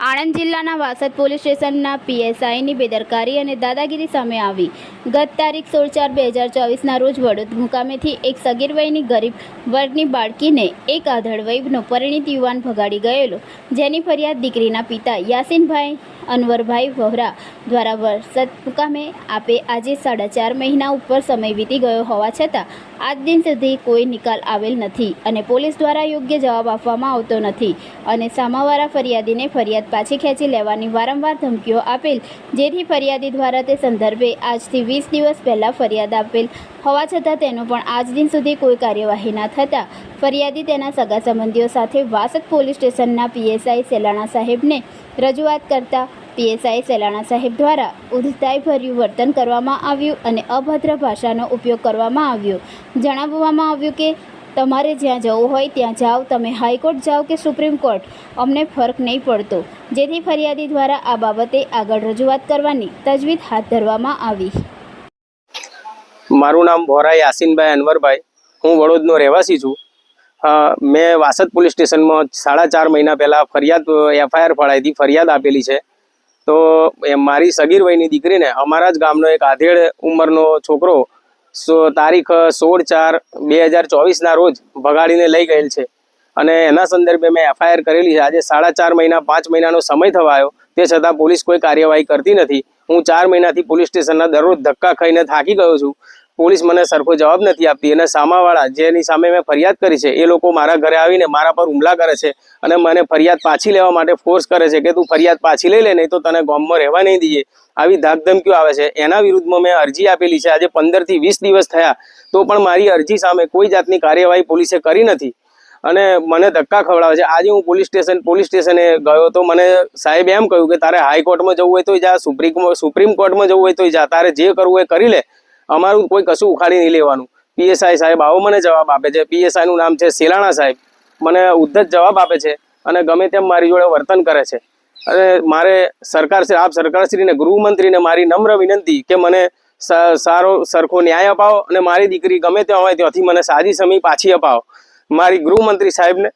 આણંદ જિલ્લાના વાસદ પોલીસ સ્ટેશનના પીએસઆઈની બેદરકારી અને દાદાગીરી સામે આવી. ગત તારીખ સોળ ચાર બે હજાર ચોવીસના રોજ વડોદ મુકામેથી એક સગીર વયની ગરીબ વર્ગની બાળકીને એક આધળ વયનો પરિણીત યુવાન ભગાડી ગયેલો, જેની ફરિયાદ દીકરીના પિતા યાસીનભાઈ અનવરભાઈ વહોરા દ્વારા વરસદ મુકામે આપે આજે સાડા ચાર મહિના ઉપર સમય વીતી ગયો હોવા છતાં આજ દિન સુધી કોઈ નિકાલ આવેલ નથી અને પોલીસ દ્વારા યોગ્ય જવાબ આપવામાં આવતો નથી અને સામાવાળા ફરિયાદીને ફરિયાદ પાછી ખેંચી લેવાની વારંવાર ધમકીઓ આપેલ. જેથી ફરિયાદી દ્વારા તે સંદર્ભે આજથી વીસ દિવસ પહેલાં ફરિયાદ આપેલ. હોવા છતાં તેનો પણ આજ દિન સુધી કોઈ કાર્યવાહી ના થતાં. ફરિયાદી તેના સગા સંબંધીઓ સાથે વાસદ પોલીસ સ્ટેશનના પીએસઆઈ સેલાણા સાહેબને રજૂઆત કરતા પીએસઆઈ સેલાણા સાહેબ દ્વારા ઉદ્ધતાઈભર્યું વર્તન કરવામાં આવ્યું અને અભદ્ર ભાષાનો ઉપયોગ કરવામાં આવ્યો. જણાવવામાં આવ્યું કે તમારે જ્યાં જવું હોય ત્યાં જાઓ. તમે હાઈકોર્ટ જાઓ કે સુપ્રીમ કોર્ટ, અમને ફરક નહીં પડતો. જેથી ફરિયાદી દ્વારા આ બાબતે આગળ રજૂઆત કરવાની તજવીજ હાથ ધરવામાં આવી. મારું નામ ભોરા યાસીનભાઈ અનવરભાઈ. હું વડોદનો રહેવાસી છું. મેં વાસદ પોલીસ સ્ટેશનમાં સાડા ચાર મહિના પહેલાં ફરિયાદ, એફઆઈઆર ફળાઈ ફરિયાદ આપેલી છે. તો મારી સગીર વયની દીકરીને અમારા જ ગામનો એક આધેડ ઉંમરનો છોકરો તારીખ સોળ ચાર બે હજાર ચોવીસના રોજ ભગાડીને લઈ ગયેલ છે. અને એના સંદર્ભે મેં એફઆઈઆર કરેલી છે. આજે સાડા ચાર મહિના, પાંચ મહિનાનો સમય થવાયો. તે છતાં પોલીસ કોઈ કાર્યવાહી કરતી નથી. હું ચાર મહિનાથી પોલીસ સ્ટેશનના દરરોજ ધક્કા ખાઈને થાકી ગયો છું. પોલીસ મને સરખો જવાબ નથી આપતી અને સામાવાળા જેની સામે મેં ફરિયાદ કરી છે, એ લોકો મારા ઘરે આવીને મારા પર હુમલા કરે છે અને મને ફરિયાદ પાછી લેવા માટે ફોર્સ કરે છે કે તું ફરિયાદ પાછી લઈ લે, નહીં તો તને ગામમાં રહેવા નહીં દઈએ. આવી ધાકધમકીઓ આવે છે. એના વિરુદ્ધમાં મેં અરજી આપેલી છે. આજે પંદરથી વીસ દિવસ થયા, તો પણ મારી અરજી સામે કોઈ જાતની કાર્યવાહી પોલીસે કરી નથી. અને મને ધક્કા ખવડાવે છે. આજે હું પોલીસ સ્ટેશન, પોલીસ સ્ટેશને ગયો તો મને સાહેબ એમ કહ્યું કે તારે હાઈકોર્ટમાં જવું હોય તો જા, સુપ્રીમ સુપ્રીમ કોર્ટમાં જવું હોય તો જા. તારે જે કરવું એ કરી લે. અમારું કોઈ કશું ઉખાડી નહીં લેવાનું. પીએસઆઈ સાહેબ આવો મને જવાબ આપે છે. પીએસઆઈનું નામ છે સેલાણા સાહેબ. મને ઉદ્ધત જવાબ આપે છે અને ગમે તેમ મારી જોડે વર્તન કરે છે. અને મારે સરકાર શ્રી, આપ સરકારશ્રીને, ગૃહમંત્રીને મારી નમ્ર વિનંતી કે મને સારો, સરખો ન્યાય અપાવો અને મારી દીકરી ગમે ત્યાં હોય ત્યાંથી મને સાજી સમી પાછી અપાવો. મારી ગૃહમંત્રી સાહેબને